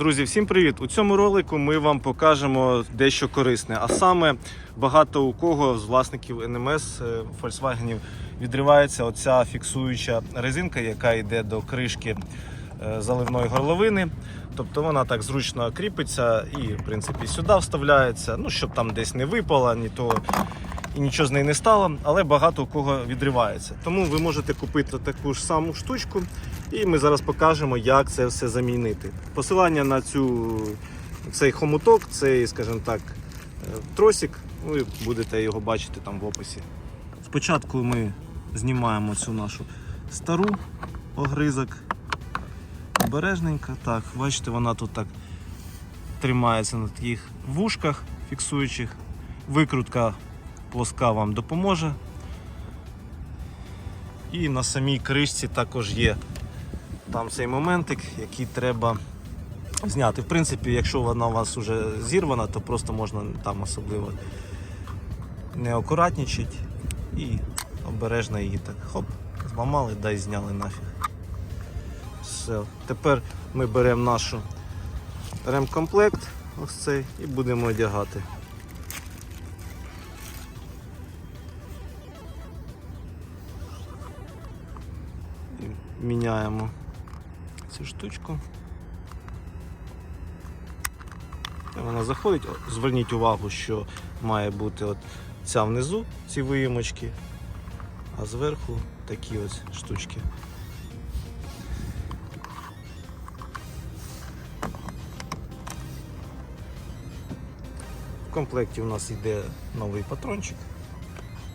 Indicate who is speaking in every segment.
Speaker 1: Друзі, всім привіт! У цьому ролику ми вам покажемо дещо корисне. А саме багато у кого з власників НМС е, Volkswagen відривається оця фіксуюча резинка, яка йде до кришки е, заливної горловини. Тобто вона так зручно кріпиться і, в принципі, сюди вставляється, ну щоб там десь не випало, ні то і нічого з неї не стало, але багато у кого відривається. Тому ви можете купити таку ж саму штучку, і ми зараз покажемо, як це все замінити. Посилання на цю цей хомуток, цей, скажімо так, е, тросик, ви будете його бачити там в описі. Спочатку ми знімаємо цю нашу стару огризок. Обережненько, так, бачите, вона тут так тримається на таких вушках фіксуючих. Викрутка плоска вам допоможе. І на самій кришці також є там цей моментик, який треба зняти. В принципі, якщо вона у вас вже зірвана, то просто можна там особливо не акуратничати і обережно її так хоп, зламали, да і зняли нафіг. Все. Тепер ми беремо нашу ремкомплект, ось цей, і будемо одягати. Міняємо цю штучку. Вона заходить. Зверніть увагу, що має бути от ця внизу, ці виємочки, а зверху такі ось штучки. В комплекті у нас йде новий патрончик.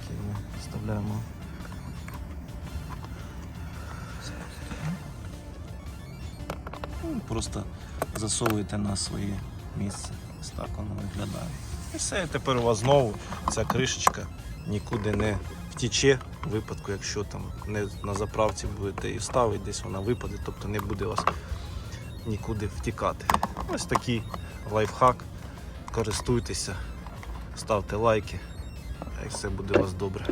Speaker 1: Ми вставляємо. Ну, Просто засовуєте на своє місце. Ось так воно виглядає. І все, тепер у вас знову ця кришечка нікуди не втіче в випадку, якщо там не на заправці будете її ставити, десь вона випаде, тобто не буде вас нікуди втікати. Ось такий лайфхак. Користуйтеся, ставте лайки, і все буде у вас добре.